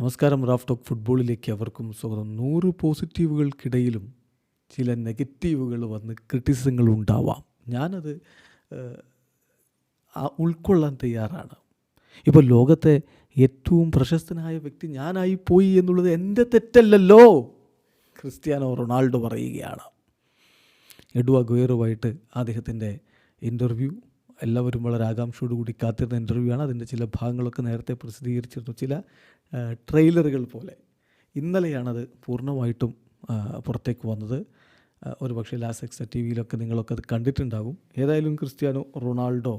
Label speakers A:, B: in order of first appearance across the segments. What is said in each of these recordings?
A: നമസ്കാരം Raf talk ഫുട്ബോളിലേക്ക് അവർക്കും സ്വാഗതം. നൂറ് പോസിറ്റീവുകൾക്കിടയിലും ചില നെഗറ്റീവുകൾ വന്ന് ക്രിറ്റിസിസങ്ങൾ ഉണ്ടാവാം. ഞാനത് ഉൾക്കൊള്ളാൻ തയ്യാറാണ്. ഇപ്പോൾ ലോകത്തെ ഏറ്റവും പ്രശസ്തനായ വ്യക്തി ഞാനായി പോയി എന്നുള്ളത് എന്റെ തെറ്റല്ലല്ലോ ക്രിസ്ത്യാനോ റൊണാൾഡോ പറയുകയാണ്. എഡുവ ഗുയറുമായിട്ട് അദ്ദേഹത്തിന്റെ ഇന്റർവ്യൂ എല്ലാവരും വളരെ ആകാംക്ഷയോടുകൂടി കാത്തിരുന്ന ഇന്റർവ്യൂ ആണ്. അതിന്റെ ചില ഭാഗങ്ങളൊക്കെ നേരത്തെ പ്രസിദ്ധീകരിച്ചിരുന്നു. ചില ട്രെയിലറുകൾ പോലെ. ഇന്നലെയാണത് പൂർണമായിട്ടും പുറത്തേക്ക് വന്നത്. ഒരു പക്ഷേ ലാസെക്സ ടി വിയിലൊക്കെ നിങ്ങളൊക്കെ അത് കണ്ടിട്ടുണ്ടാകും ഏതായാലും ക്രിസ്ത്യാനോ റൊണാൾഡോ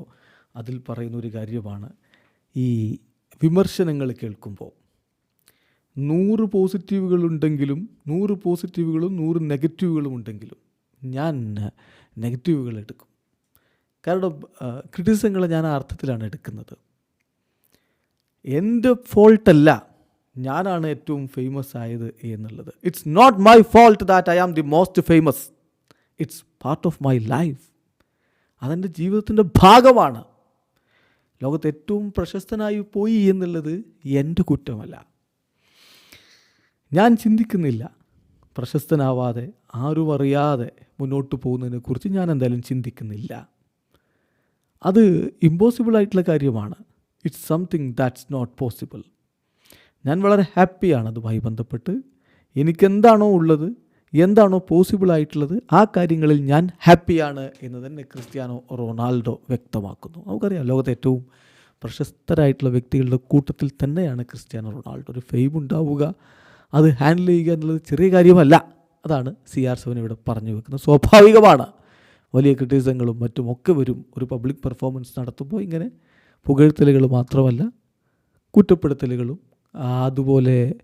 A: അതിൽ പറയുന്ന ഒരു കാര്യമാണ്. ഈ വിമർശനങ്ങൾ കേൾക്കുമ്പോൾ നൂറ് പോസിറ്റീവുകളുണ്ടെങ്കിലും നൂറ് പോസിറ്റീവുകളും നൂറ് നെഗറ്റീവുകളും ഉണ്ടെങ്കിലും ഞാൻ നെഗറ്റീവുകൾ എടുക്കും. കാരണം ക്രിറ്റിസങ്ങൾ ഞാൻ ആ അർത്ഥത്തിലാണ് എടുക്കുന്നത്. എന്റെ ഫോൾട്ടല്ല ഞാനാണ് ഏറ്റവും ഫേമസ് ആയത് എന്നുള്ളത്. It's not my fault that I am the most famous it's part of my life അതെന്റെ ജീവിതത്തിന്റെ ഭാഗമാണ്. ലോകത്ത് ഏറ്റവും പ്രശസ്തനായി പോയി എന്നുള്ളത് എന്റെ കുറ്റമല്ല. ഞാൻ ചിന്തിക്കുന്നില്ല. പ്രശസ്തനാവാതെ ആരും അറിയാതെ മുന്നോട്ട് പോകുന്നതിനെക്കുറിച്ച് ഞാൻ എന്തായാലും ചിന്തിക്കുന്നില്ല. അത് ഇമ്പോസിബിൾ ആയിട്ടുള്ള കാര്യമാണ്. It's something that's not possible ഞാൻ വളരെ ഹാപ്പിയാണ് അതുമായി ബന്ധപ്പെട്ട്. എനിക്കെന്താണോ ഉള്ളത് എന്താണോ പോസിബിൾ ആയിട്ടുള്ളത് ആ കാര്യങ്ങളിൽ ഞാൻ ഹാപ്പിയാണ് എന്ന് തന്നെ ക്രിസ്ത്യാനോ റൊണാൾഡോ വ്യക്തമാക്കുന്നു. നമുക്കറിയാം ലോകത്തെ ഏറ്റവും പ്രശസ്തരായിട്ടുള്ള വ്യക്തികളുടെ കൂട്ടത്തിൽ തന്നെയാണ് ക്രിസ്ത്യാനോ റൊണാൾഡോ. ഒരു ഫെയിം ഉണ്ടാവുക അത് ഹാൻഡിൽ ചെയ്യുക എന്നുള്ളത് ചെറിയ കാര്യമല്ല. അതാണ് സി ആർ സെവൻ ഇവിടെ പറഞ്ഞു വെക്കുന്നത്. സ്വാഭാവികമാണ്. വലിയ ക്രിറ്റിസിസങ്ങളും മറ്റുമൊക്കെ വരും. ഒരു പബ്ലിക് പെർഫോമൻസ് നടത്തുമ്പോൾ ഇങ്ങനെ പുകഴ്ത്തലുകൾ മാത്രമല്ല കുറ്റപ്പെടുത്തലുകളും അതുപോലെ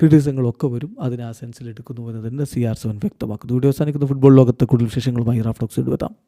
A: ക്രിറ്റിസങ്ങളൊക്കെ വരും. അതിനെ ആ സെൻസിൽ എടുക്കുന്നു എന്ന് തന്നെ സി ആർ സെവൻ വ്യക്തമാക്കുന്നു. വീഡിയോ അവസാനിക്കുന്ന ഫുട്ബോൾ ലോകത്തെ കൂടുതൽ വിശേഷങ്ങളുമായി റാഫ്റ്റോക്സ് എത്താം.